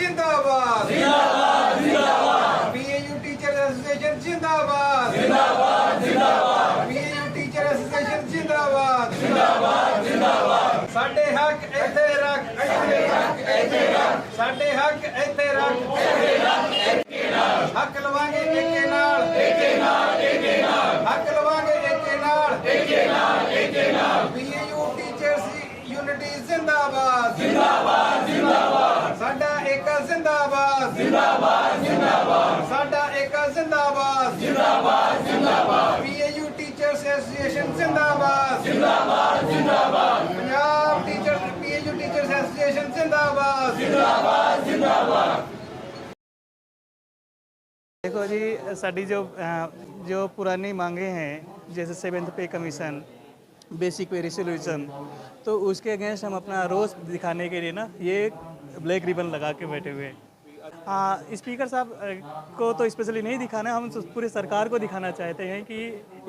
ਜਿੰਦਾਬਾਦ। ਜਿੰਦਾਬਾਦ ਜਿੰਦਾਬਾਦ। ਪੀਏਯੂ ਟੀਚਰ ਐਸੋਸੀਏਸ਼ਨ ਜਿੰਦਾਬਾਦ। ਜਿੰਦਾਬਾਦ ਜਿੰਦਾਬਾਦ। ਪੀਏਯੂ ਟੀਚਰ ਐਸੋਸੀਏਸ਼ਨ ਜਿੰਦਾਬਾਦ। ਜਿੰਦਾਬਾਦ ਜਿੰਦਾਬਾਦ। ਸਾਡੇ ਹੱਕ ਇੱਥੇ ਰੱਖ। ਇੱਥੇ ਰੱਖ ਇੱਥੇ ਰੱਖ। ਸਾਡੇ ਹੱਕ ਇੱਥੇ ਰੱਖ। ਇੱਥੇ ਰੱਖ ਇੱਥੇ ਰੱਖ। ਹੱਕ ਲਵਾਂਗੇ ਏਕੇ ਨਾਲ। ਏਕੇ ਨਾਲ ਏਕੇ ਨਾਲ। ਹੱਕ ਲਵਾਂਗੇ ਏਕੇ ਨਾਲ। ਏਕੇ ਨਾਲ ਏਕੇ ਨਾਲ। ਪੀਏਯੂ ਟੀਚਰਸ ਯੂਨਿਟੀ ਜ਼ਿੰਦਾਬਾਦ। ਜਿੰਦਾਬਾਦ जिंदाबाद जिंदाबाद जिंदाबाद। साडा एक जिंदाबाद। जिंदाबाद जिंदाबाद। पीएयू टीचर्स एसोसिएशन जिंदाबाद। जिंदाबाद जिंदाबाद। Punjab teacher PAU teachers association जिंदाबाद। जिंदाबाद जिंदाबाद। देखो जी साड़ी जो जो पुरानी मांगे हैं जैसे सेवेंथ पे कमीशन बेसिक पे रिसोल्यूशन तो उसके अगेंस्ट हम अपना रोज़ दिखाने के लिए ना ये ब्लैक रिबन लगा के बैठे हुए हैं। स्पीकर साहब अ, को तो स्पेशली नहीं दिखाना हम तो पूरे सरकार को दिखाना चाहते हैं कि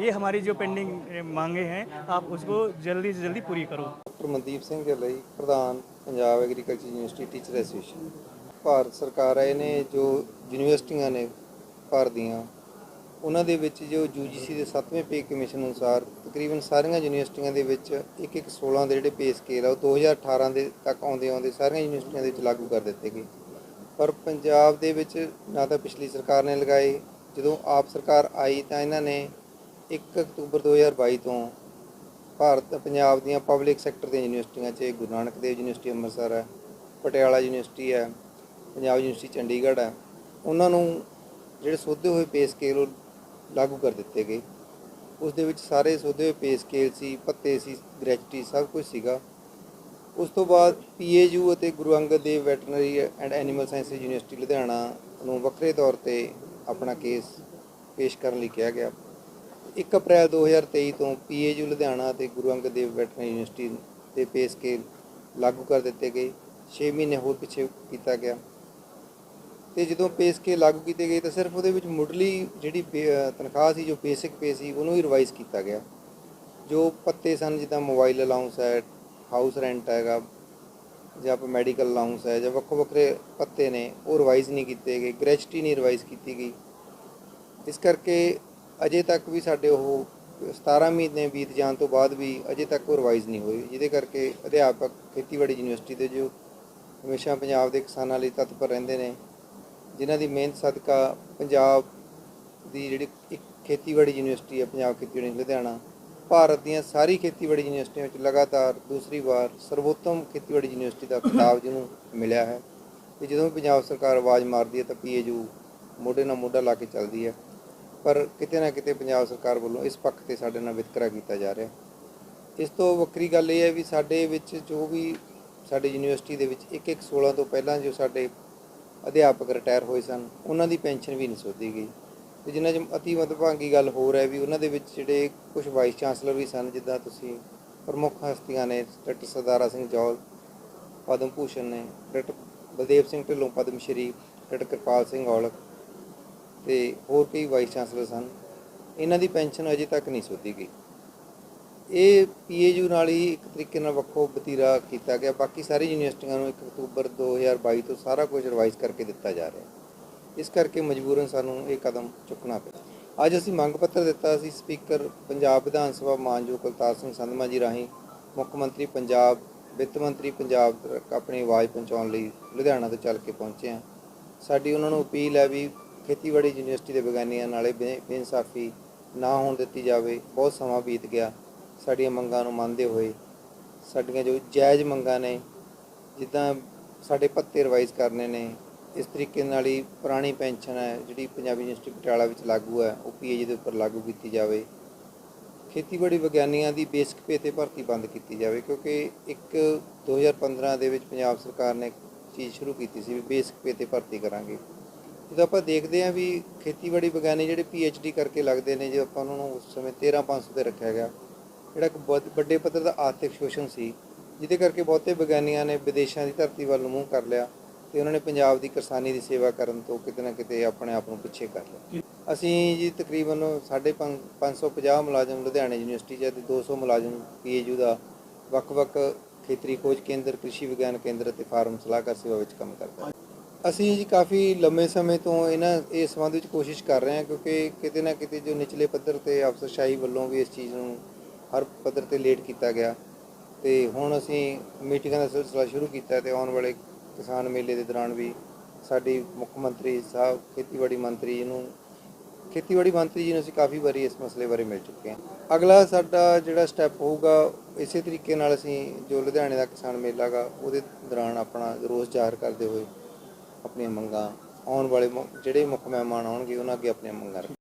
ये हमारी जो पेंडिंग अ, मांगे हैं आप उसको जल्दी से जल्दी पूरी करो ਡਾਕਟਰ ਮਨਦੀਪ ਸਿੰਘ ਢਿੱਲੋਂ ਪ੍ਰਧਾਨ Punjab agriculture university teacher association Bharat ਸਰਕਾਰ ਆਏ ਨੇ ਜੋ ਯੂਨੀਵਰਸਿਟੀਆਂ ਨੇ ਭਾਰਤ ਦੀਆਂ ਉਹਨਾਂ ਦੇ ਵਿੱਚ ਜੋ ਯੂਜੀਸੀ ਦੇ 7ਵੇਂ ਪੇ ਕਮਿਸ਼ਨ ਅਨੁਸਾਰ ਤਕਰੀਬਨ ਸਾਰੀਆਂ ਯੂਨੀਵਰਸਿਟੀਆਂ ਦੇ ਵਿੱਚ ਇੱਕ ਇੱਕ 16 ਦੇ ਜਿਹੜੇ ਪੇ ਸਕੇਲ ਆ ਉਹ 2018 ਦੇ ਤੱਕ ਆਉਂਦੇ ਆਉਂਦੇ ਸਾਰੀਆਂ ਯੂਨੀਵਰਸਿਟੀਆਂ ਦੇ ਵਿੱਚ ਲਾਗੂ ਕਰ ਦਿੱਤੇ ਗਏ ਪਰ ਪੰਜਾਬ ਦੇ ਵਿੱਚ ਨਾ ਤਾਂ ਪਿਛਲੀ ਸਰਕਾਰ ਨੇ ਲਗਾਏ ਜਦੋਂ ਆਪ ਸਰਕਾਰ ਆਈ ਤਾਂ ਇਹਨਾਂ ਨੇ 1 ਅਕਤੂਬਰ 2022 ਤੋਂ ਭਾਰਤ, ਪੰਜਾਬ ਦੀਆਂ ਪਬਲਿਕ ਸੈਕਟਰ ਦੀਆਂ ਯੂਨੀਵਰਸਿਟੀਆਂ 'ਚ ਗੁਰੂ ਨਾਨਕ ਦੇਵ ਯੂਨੀਵਰਸਿਟੀ ਅੰਮ੍ਰਿਤਸਰ ਹੈ, ਪਟਿਆਲਾ ਯੂਨੀਵਰਸਿਟੀ ਹੈ, ਪੰਜਾਬ ਯੂਨੀਵਰਸਿਟੀ ਚੰਡੀਗੜ੍ਹ ਹੈ, ਉਹਨਾਂ ਨੂੰ ਜਿਹੜੇ ਸੋਧੇ ਹੋਏ ਪੇ ਸਕੇਲ ਉਹ ਲਾਗੂ ਕਰ ਦਿੱਤੇ ਗਏ। ਉਸ ਦੇ ਵਿੱਚ ਸਾਰੇ ਸੋਧੇ ਹੋਏ ਪੇ ਸਕੇਲ ਸੀ, ਪੱਤੇ ਸੀ ਗ੍ਰੈਜੂਟੀ ਸਭ ਕੁਝ ਸੀਗਾ। ਉਸ ਤੋਂ ਬਾਅਦ ਪੀਏਯੂ ਅਤੇ Guru Angad Dev veterinary and animal science university Ludhiana ਨੂੰ ਵੱਖਰੇ ਤੌਰ ਤੇ ਆਪਣਾ ਕੇਸ ਪੇਸ਼ ਕਰਨ ਲਈ ਕਿਹਾ ਗਿਆ। 1 ਅਪ੍ਰੈਲ 2023 ਤੋਂ ਪੀਏਯੂ ਲੁਧਿਆਣਾ ਅਤੇ ਗੁਰੂ ਅੰਗਦ ਦੇਵ ਵੈਟਰਨਰੀ ਯੂਨੀਵਰਸਿਟੀ 'ਤੇ ਪੇਸ ਕੇ ਲਾਗੂ ਕਰ ਦਿੱਤੇ ਗਏ। 6 ਮਹੀਨੇ ਹੋਰ ਪਿੱਛੇ ਕੀਤਾ ਗਿਆ। ਤੇ ਜਦੋਂ ਪੇਸ ਕੇ ਲਾਗੂ ਕੀਤੇ ਗਏ ਤਾਂ ਸਿਰਫ ਉਹਦੇ ਵਿੱਚ ਮੁੱਢਲੀ ਜਿਹੜੀ ਪੇ- ਤਨਖਾਹ ਸੀ, ਜੋ ਬੇਸਿਕ ਪੇ ਸੀ, ਉਹਨੂੰ ਹੀ ਰਿਵਾਈਜ਼ ਕੀਤਾ ਗਿਆ। ਜੋ ਪੱਤੇ ਸਨ ਜਿੱਦਾਂ ਮੋਬਾਈਲ ਅਲਾਉਂਸ ਹੈ ਹਾਊਸ ਰੈਂਟ ਹੈਗਾ ਜਾਂ ਆਪਾਂ ਮੈਡੀਕਲ ਅਲਾਉਂਸ ਹੈ ਜਾਂ ਵੱਖੋ ਵੱਖਰੇ ਪੱਤੇ ਨੇ, ਉਹ ਰਿਵਾਈਜ਼ ਨਹੀਂ ਕੀਤੇ ਗਏ ਗ੍ਰੈਜੂਟੀ ਨਹੀਂ ਰਿਵਾਈਜ਼ ਕੀਤੀ ਗਈ। ਇਸ ਕਰਕੇ ਅਜੇ ਤੱਕ ਵੀ ਸਾਡੇ ਉਹ 17 ਮਹੀਨੇ ਬੀਤ ਜਾਣ ਤੋਂ ਬਾਅਦ ਵੀ ਅਜੇ ਤੱਕ ਉਹ ਰਿਵਾਈਜ਼ ਨਹੀਂ ਹੋਈ ਜਿਹਦੇ ਕਰਕੇ ਅਧਿਆਪਕ ਖੇਤੀਬਾੜੀ ਯੂਨੀਵਰਸਿਟੀ ਦੇ ਜੋ ਹਮੇਸ਼ਾ ਪੰਜਾਬ ਦੇ ਕਿਸਾਨਾਂ ਲਈ ਤਤਪਰ ਰਹਿੰਦੇ ਨੇ, ਜਿਨ੍ਹਾਂ ਦੀ ਮਿਹਨਤ ਸਦਕਾ ਪੰਜਾਬ ਦੀ ਜਿਹੜੀ ਇੱਕ ਖੇਤੀਬਾੜੀ ਯੂਨੀਵਰਸਿਟੀ ਹੈ, ਪੰਜਾਬ ਖੇਤੀਬਾੜੀ ਲੁਧਿਆਣਾ ਭਾਰਤ ਦੀਆਂ ਸਾਰੀ ਖੇਤੀਬਾੜੀ ਯੂਨੀਵਰਸਿਟੀਆਂ ਵਿੱਚ ਲਗਾਤਾਰ ਦੂਸਰੀ ਵਾਰ ਸਰਵੋਤਮ ਖੇਤੀਬਾੜੀ ਯੂਨੀਵਰਸਿਟੀ ਦਾ ਖਿਤਾਬ ਜਿਹਨੂੰ ਮਿਲਿਆ ਹੈ। ਤੇ ਜਦੋਂ ਵੀ ਪੰਜਾਬ ਸਰਕਾਰ ਆਵਾਜ਼ ਮਾਰਦੀ ਹੈ ਤਾਂ ਪੀਏਯੂ ਮੋਢੇ ਨਾਲ ਮੋਢਾ ਲਾ ਕੇ ਚੱਲਦੀ ਹੈ। ਪਰ ਕਿਤੇ ਨਾ ਕਿਤੇ ਪੰਜਾਬ ਸਰਕਾਰ ਵੱਲੋਂ ਇਸ ਪੱਖ ਤੇ ਸਾਡੇ ਨਾਲ ਵਿਤਕਰਾ ਕੀਤਾ ਜਾ ਰਿਹਾ ਇਸ ਤੋਂ ਵੱਖਰੀ ਗੱਲ ਇਹ ਹੈ ਵੀ ਸਾਡੇ ਵਿੱਚ ਜੋ ਵੀ ਸਾਡੇ ਯੂਨੀਵਰਸਿਟੀ ਦੇ ਵਿੱਚ 1 1 16 ਤੋਂ ਪਹਿਲਾਂ ਜੋ ਸਾਡੇ ਅਧਿਆਪਕ ਰਿਟਾਇਰ ਹੋਏ ਸਨ, ਉਹਨਾਂ ਦੀ ਪੈਨਸ਼ਨ ਵੀ ਨਹੀਂ ਸੋਧੀ ਗਈ। ਤੇ ਜਿਨ੍ਹਾਂ 'ਚ ਅਤੀ ਮਤਭਾਗੀ ਗੱਲ ਹੋਰ ਹੈ ਵੀ ਉਹਨਾਂ ਦੇ ਵਿੱਚ ਜਿਹੜੇ ਕੁਝ ਵਾਈਸ ਚਾਂਸਲਰ ਵੀ ਸਨ, ਜਿੱਦਾਂ ਤੁਸੀਂ ਪ੍ਰਮੁੱਖ ਹਸਤੀਆਂ ਨੇ ਡਾਕਟਰ ਸਰਦਾਰਾ ਸਿੰਘ ਜੌਲ ਪਦਮ ਭੂਸ਼ਣ ਨੇ, ਡਾਕਟਰ ਬਲਦੇਵ ਸਿੰਘ ਢਿੱਲੋਂ, ਪਦਮ ਸ਼੍ਰੀ, ਡਾਕਟਰ ਕਿਰਪਾਲ ਸਿੰਘ ਔਲਖ ਤੇ ਹੋਰ ਕਈ ਵਾਈਸ ਚਾਂਸਲਰ ਸਨ। ਇਹਨਾਂ ਦੀ ਪੈਨਸ਼ਨ ਅਜੇ ਤੱਕ ਨਹੀਂ ਸੋਧੀ ਗਈ। ਇਹ ਪੀਏਯੂ ਨਾਲ ਹੀ ਇੱਕ ਤਰੀਕੇ ਨਾਲ ਵੱਖੋ ਵਤੀਰਾ ਕੀਤਾ ਗਿਆ। ਬਾਕੀ ਸਾਰੀ ਯੂਨੀਵਰਸਿਟੀਆਂ ਨੂੰ 1 ਅਕਤੂਬਰ 2022 ਤੋਂ ਸਾਰਾ ਕੁਝ ਰਿਵਾਈਜ਼ ਕਰਕੇ ਦਿੱਤਾ ਜਾ ਰਿਹਾ। ਇਸ ਕਰਕੇ ਮਜਬੂਰਨ ਸਾਨੂੰ ਇਹ ਕਦਮ ਚੁੱਕਣਾ ਪਿਆ। ਅੱਜ ਅਸੀਂ ਮੰਗ ਪੱਤਰ ਦਿੱਤਾ ਸੀ, ਸਪੀਕਰ ਪੰਜਾਬ ਵਿਧਾਨ ਸਭਾ ਮਾਨਯੋਗ ਕੁਲਤਾਰ ਸਿੰਘ ਸੰਧਮਾ ਜੀ ਰਾਹੀਂ ਮੁੱਖ ਮੰਤਰੀ ਪੰਜਾਬ, ਵਿੱਤ ਮੰਤਰੀ ਪੰਜਾਬ ਤੱਕ ਆਪਣੀ ਆਵਾਜ਼ ਪਹੁੰਚਾਉਣ ਲਈ ਲੁਧਿਆਣਾ ਤੋਂ ਚੱਲ ਕੇ ਪਹੁੰਚੇ ਹਾਂ। ਸਾਡੀ ਉਹਨਾਂ ਨੂੰ ਅਪੀਲ ਹੈ ਵੀ ਖੇਤੀਬਾੜੀ ਯੂਨੀਵਰਸਿਟੀ ਦੇ ਵਿਗਿਆਨੀਆਂ ਨਾਲੇ ਬੇ- ਬੇਇਨਸਾਫੀ ਨਾ ਹੋਣ ਦਿੱਤੀ ਜਾਵੇ। ਬਹੁਤ ਸਮਾਂ ਬੀਤ ਗਿਆ, ਸਾਡੀਆਂ ਮੰਗਾਂ ਨੂੰ ਮੰਨਦੇ ਹੋਏ। ਸਾਡੀਆਂ ਜੋ ਜਾਇਜ਼ ਮੰਗਾਂ ਨੇ, ਜਿੱਦਾਂ ਸਾਡੇ ਭੱਤੇ ਰਿਵਾਈਜ਼ ਕਰਨੇ ਨੇ ਇਸ ਤਰੀਕੇ ਨਾਲ ਹੀ ਪੁਰਾਣੀ ਪੈਨਸ਼ਨ ਹੈ, ਜਿਹੜੀ ਪੰਜਾਬੀ ਯੂਨੀਵਰਸਿਟੀ ਪਟਿਆਲਾ ਵਿੱਚ ਲਾਗੂ ਹੈ, ਉਹ ਪੀਏਜੀ ਦੇ ਉੱਪਰ ਲਾਗੂ ਕੀਤੀ ਜਾਵੇ। ਖੇਤੀਬਾੜੀ ਵਿਗਿਆਨੀਆਂ ਦੀ ਬੇਸਿਕ ਪੇ ਤੇ ਭਰਤੀ ਬੰਦ ਕੀਤੀ ਜਾਵੇ, ਕਿਉਂਕਿ ਇੱਕ 2015 ਦੇ ਵਿੱਚ ਪੰਜਾਬ ਸਰਕਾਰ ਨੇ ਚੀਜ਼ ਸ਼ੁਰੂ ਕੀਤੀ ਸੀ ਵੀ ਬੇਸਿਕ ਪੇ ਤੇ ਭਰਤੀ ਕਰਾਂਗੇ। ਜਦੋਂ ਆਪਾਂ ਦੇਖਦੇ ਹਾਂ ਵੀ ਖੇਤੀਬਾੜੀ ਵਿਗਿਆਨੀ ਜਿਹੜੇ ਡੀ ਕਰਕੇ ਲੱਗਦੇ ਨੇ, ਜੇ ਆਪਾਂ ਉਹਨਾਂ ਨੂੰ ਉਸ ਸਮੇਂ 13500 ਤੇ ਰੱਖਿਆ ਗਿਆ, ਜਿਹੜਾ ਇੱਕ ਬਹੁਤ ਵੱਡੇ ਪੱਧਰ ਦਾ ਆਰਥਿਕ ਸ਼ੋਸ਼ਣ ਸੀ, ਜਿਹਦੇ ਕਰਕੇ ਬਹੁਤੇ ਵਿਗਿਆਨੀਆਂ ਨੇ ਵਿਦੇਸ਼ਾਂ ਦੀ ਧਰਤੀ ਵੱਲ ਨੂੰ ਮੂੰਹ ਕਰ ਲਿਆ। ਤੇ ਉਹਨਾਂ ਨੇ ਪੰਜਾਬ ਦੀ ਕਿਸਾਨੀ ਦੀ ਸੇਵਾ ਕਰਨ ਤੋਂ ਕਿਤੇ ਨਾ ਕਿਤੇ ਆਪਣੇ ਆਪ ਨੂੰ ਪਿੱਛੇ ਕਰ ਲਿਆ। ਅਸੀਂ ਜੀ ਤਕਰੀਬਨ 550 ਮੁਲਾਜ਼ਮ ਲੁਧਿਆਣਾ ਯੂਨੀਵਰਸਿਟੀ 'ਚ ਤੇ 200 ਮੁਲਾਜ਼ਮ ਪੀਏਯੂ ਦਾ ਵੱਖ-ਵੱਖ ਖੇਤਰੀ ਖੋਜ ਕੇਂਦਰ, ਕ੍ਰਿਸ਼ੀ ਵਿਗਿਆਨ ਕੇਂਦਰ ਅਤੇ ਫਾਰਮ ਸਲਾਹਕਾਰ ਸੇਵਾ ਵਿੱਚ ਕੰਮ ਕਰਦਾ ਅਸੀਂ ਜੀ ਕਾਫੀ ਲੰਮੇ ਸਮੇਂ ਤੋਂ ਇਹਨਾਂ ਇਸ ਸੰਬੰਧ ਵਿੱਚ ਕੋਸ਼ਿਸ਼ ਕਰ ਰਹੇ ਹਾਂ ਕਿਉਂਕਿ ਕਿਤੇ ਨਾ ਕਿਤੇ ਜੋ ਨਿਚਲੇ ਪੱਧਰ ਤੇ ਅਫਸਰਸ਼ਾਹੀ ਵੱਲੋਂ ਵੀ ਇਸ ਚੀਜ਼ ਨੂੰ ਹਰ ਪੱਧਰ ਤੇ ਲੇਟ ਕੀਤਾ ਗਿਆ ਤੇ ਹੁਣ ਅਸੀਂ ਮੀਟਿੰਗਾਂ ਦਾ ਸਿਲਸਿਲਾ ਸ਼ੁਰੂ ਕੀਤਾ ਤੇ ਆਉਣ ਵਾਲੇ ਕਿਸਾਨ ਮੇਲੇ ਦੇ ਦੌਰਾਨ ਵੀ ਸਾਡੀ ਮੁੱਖ ਮੰਤਰੀ ਸਾਹਿਬ, ਖੇਤੀਬਾੜੀ ਮੰਤਰੀ ਜੀ ਨੂੰ ਖੇਤੀਬਾੜੀ ਮੰਤਰੀ ਜੀ ਨੂੰ ਅਸੀਂ ਕਾਫੀ ਵਾਰੀ ਇਸ ਮਸਲੇ ਬਾਰੇ ਮਿਲ ਚੁੱਕੇ ਹਾਂ। ਅਗਲਾ ਸਾਡਾ ਜਿਹੜਾ ਸਟੈਪ ਹੋਊਗਾ, ਇਸੇ ਤਰੀਕੇ ਨਾਲ ਅਸੀਂ ਜੋ ਲੁਧਿਆਣੇ ਦਾ ਕਿਸਾਨ ਮੇਲਾ ਗਾ, ਉਹਦੇ ਦੌਰਾਨ ਆਪਣਾ ਰੋਸ ਜ਼ਾਹਰ ਕਰਦੇ ਹੋਏ ਆਪਣੀਆਂ ਮੰਗਾਂ ਆਉਣ ਵਾਲੇ ਮੁ- ਜਿਹੜੇ ਮੁੱਖ ਮਹਿਮਾਨ ਆਉਣਗੇ, ਉਹਨਾਂ ਅੱਗੇ ਆਪਣੀਆਂ ਮੰਗਾਂ ਰੱਖਾਂਗੇ।